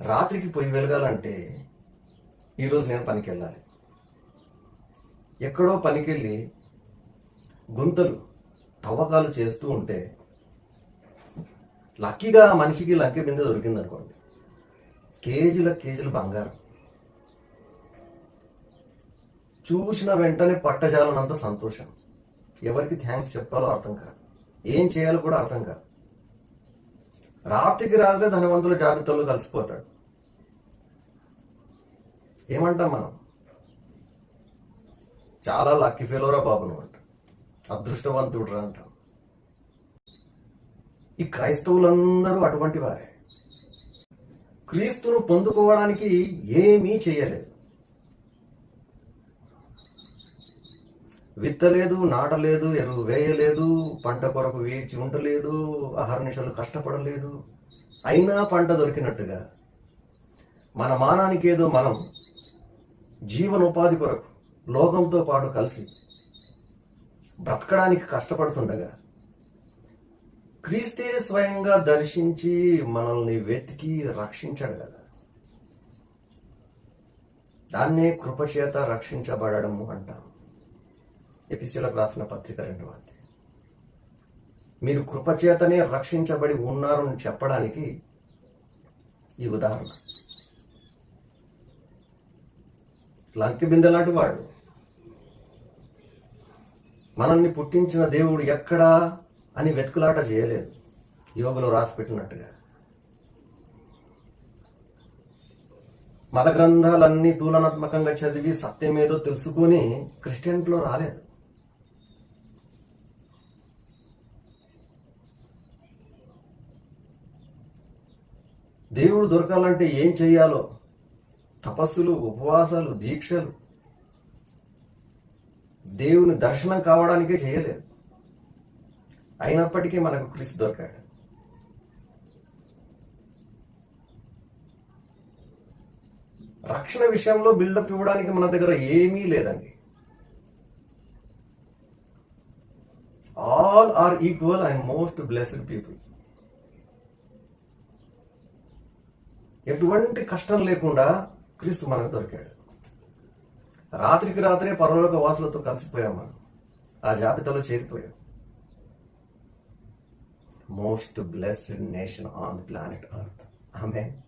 రాత్రికి పొయ్యి వెలగాలంటే ఈరోజు నేను పనికి వెళ్ళాలి ఎక్కడో పనికి వెళ్ళి గుంతలు తవ్వకాలు చేస్తూ ఉంటే లక్కీగా ఆ మనిషికి లంకె బిందె దొరికింది అనుకోండి కేజీల కేజీల బంగారం. చూసిన వెంటనే పట్టజాలనంత సంతోషం. ఎవరికి థ్యాంక్స్ చెప్పాలో అర్థం కాదు. ఏం చేయాలో కూడా అర్థం కాదు. రాత్రికి రాత్రే ధనవంతుల జాబితాలో కలిసిపోతాడు. ఏమంటాం మనం? చాలా లక్కీ ఫెలోరా బాబు నువ్వు అంట. అదృష్టవంతుడు అంటాం. ఈ క్రైస్తవులందరూ అటువంటి వారే. క్రీస్తును పొందుకోవడానికి ఏమీ చేయలేదు. విత్తలేదు నాటలేదు ఎరువు వేయలేదు పంట కొరకు వేచి ఉండలేదు అహర్నిశలు కష్టపడలేదు. అయినా పంట దొరికినట్టుగా మన మానానికి ఏదో మనం జీవనోపాధి కొరకు లోకంతో పాటు కలిసి బ్రతకడానికి కష్టపడుతుండగా క్రీస్తే స్వయంగా దర్శించి మనల్ని వెతికి రక్షించాడు కదా. దాన్నే కృపచేత రక్షించబడము అంటాం. ఎపిసీలకు రాసిన పత్రిక రెండవ అధ్యాయం. మీరు కృపచేతనే రక్షించబడి ఉన్నారు అని చెప్పడానికి ఈ ఉదాహరణ. లంకి బిందెలాంటి వాడు. మనల్ని పుట్టించిన దేవుడు ఎక్కడా అని వెతుకులాట చేయలేదు. యోగులో రాసి పెట్టినట్టుగా. మత గ్రంథాలన్నీ తూలనాత్మకంగా చదివి సత్యమేదో తెలుసుకొని క్రిస్టియన్లో రాలేదు. దేవుడు దొరకాలంటే ఏం చేయాలో? తపస్సులు ఉపవాసాలు దీక్షలు. దేవుని దర్శనం కావడానికే చేయలేదు. అయినప్పటికీ మనకు క్రీస్తు దొరికాడు. రక్షణ విషయంలో బిల్డప్ ఇవ్వడానికి మన దగ్గర ఏమీ లేదండి. All are equal and most blessed people ఎటువంటి కష్టం లేకుండా క్రీస్తు మనకు దొరికాడు. రాత్రికి రాత్రే పరలోక వాసులతో కలిసిపోయాం మనం. ఆ జాబితాలో చేరిపోయాం. Most blessed nation on the planet earth ఆమె